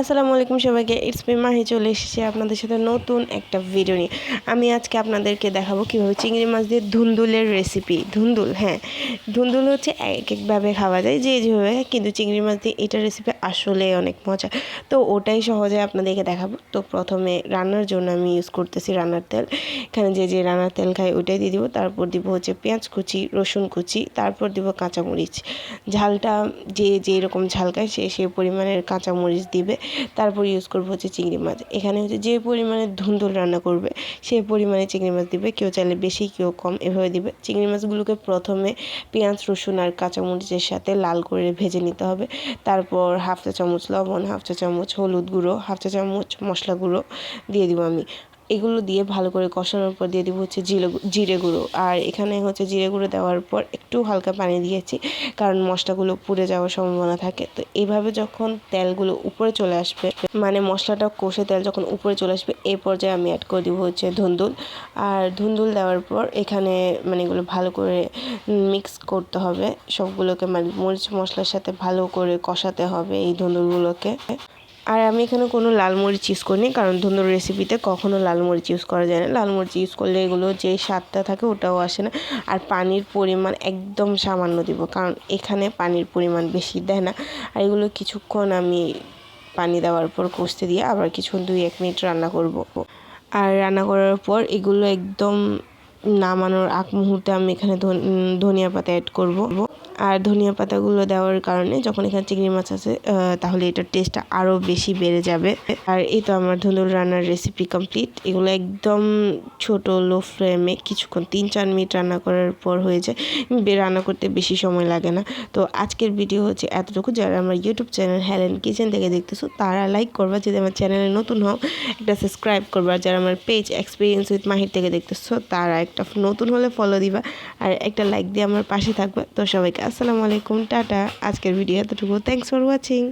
আসসালামু আলাইকুম সবাইকে ইটস মি মাহি চলে এসেছি আপনাদের সাথে নতুন একটা ভিডিও নিয়ে। আমি আজকে আপনাদেরকে দেখাবো কীভাবে চিংড়ি মাছ দিয়ে ধুন্দুলের রেসিপি ধুন্দুল হ্যাঁ ধুন্দুল হচ্ছে এক একভাবে খাওয়া যায়, যে যেভাবে কিন্তু চিংড়ি মাছ দিয়ে এটা রেসিপি আসলে অনেক মজা। তো ওটাই সহজে আপনাদেরকে দেখাবো। তো প্রথমে রান্নার জন্য আমি ইউজ করতেছি রান্নার তেল। এখানে যে যে রান্নার তেল খাই ওইটাই দিয়ে দিব। তারপর দিব হচ্ছে পেঁয়াজ কুচি, রসুন কুচি, তারপর দিব কাঁচামরিচ। ঝালটা যে যেরকম ঝাল খায়, সে সেই পরিমাণের কাঁচামরিচ দিবে। তারপর ইউজ করব হচ্ছে চিংড়ি মাছ। এখানে হচ্ছে যে পরিমাণে ধুন্দুল রান্না করবে সেই পরিমাণে চিংড়ি মাছ দিবে। কেউ চাইলে বেশি, কেউ কম, এভাবে দিবে। চিংড়ি মাছগুলোকে প্রথমে পেঁয়াজ, রসুন আর কাঁচামরিচের সাথে লাল করে ভেজে নিতে হবে। তারপর হাফ চা চামচ লবণ, হাফ চা চামচ হলুদ গুঁড়ো, হাফ চা চামচ মশলা গুঁড়ো দিয়ে দিব আমি। এগুলো দিয়ে ভালো করে কষানোর পর দিয়ে দিব হচ্ছে জিরে জিরে গুঁড়ো। আর এখানে হচ্ছে জিরে গুঁড়ো দেওয়ার পর একটু হালকা পানি দিয়েছি, কারণ মশলাগুলো পুড়ে যাওয়ার সম্ভাবনা থাকে। তো এইভাবে যখন তেলগুলো উপরে চলে আসবে মানে মশলাটা কষে তেল যখন উপরে চলে আসবে এই পর্যায়ে আমি অ্যাড করে দিব হচ্ছে ধুন্দুল। আর ধুন্দুল দেওয়ার পর এখানে মানে এগুলো ভালো করে মিক্স করতে হবে। সবগুলোকে মানে মরিচ মশলার সাথে ভালো করে কষাতে হবে এই ধুন্দুলগুলোকে। আর আমি এখানে কোনো লাল মরিচ ইউজ করিনি, কারণ ধুন্দুর রেসিপিতে কখনো লাল মরিচ ইউজ করা যায় না। লাল মরিচ ইউজ করলে এগুলো যে স্বাদটা থাকে ওটাও আসে না। আর পানির পরিমাণ একদম সামান্য দিব, কারণ এখানে পানির পরিমাণ বেশি দেয় না। আর এগুলো কিছুক্ষণ আমি পানি দেওয়ার পর কষতে দিয়ে আবার কিছুক্ষণ দুই এক মিনিট রান্না করব। আর রান্না করার পর এগুলো একদম নামানোর আগ মুহূর্তে আমি এখানে ধনিয়া পাতা অ্যাড করব। আর ধনিয়া পাতাগুলো দেওয়ার কারণে যখন এখানে চিংড়ি মাছ আছে তাহলে এটার টেস্টটা আরও বেশি বেড়ে যাবে। আর এই তো আমার ধুন্দুল রান্নার রেসিপি কমপ্লিট এগুলো একদম ছোট লো ফ্লেমে কিছুক্ষণ, তিন চার মিনিট রান্না করার পর হয়ে যায়। রান্না করতে বেশি সময় লাগে না। তো আজকের ভিডিও হচ্ছে এতটুকু। যারা আমার ইউটিউব চ্যানেল হ্যালেন কিচেন থেকে দেখতেছো, তারা লাইক করবা। যদি আমার চ্যানেলে নতুন হও, একটা সাবস্ক্রাইব করবা। যারা আমার পেজ এক্সপিরিয়েন্স উইথ মাহির থেকে দেখতেছো, তারা একটা নতুন হলে ফলো দিবা। আর একটা লাইক দিয়ে আমার পাশে থাকবে। তো সবাইকে আসসালামু আলাইকুম টাটা। আজকের ভিডিও এতটুকু। Thanks for watching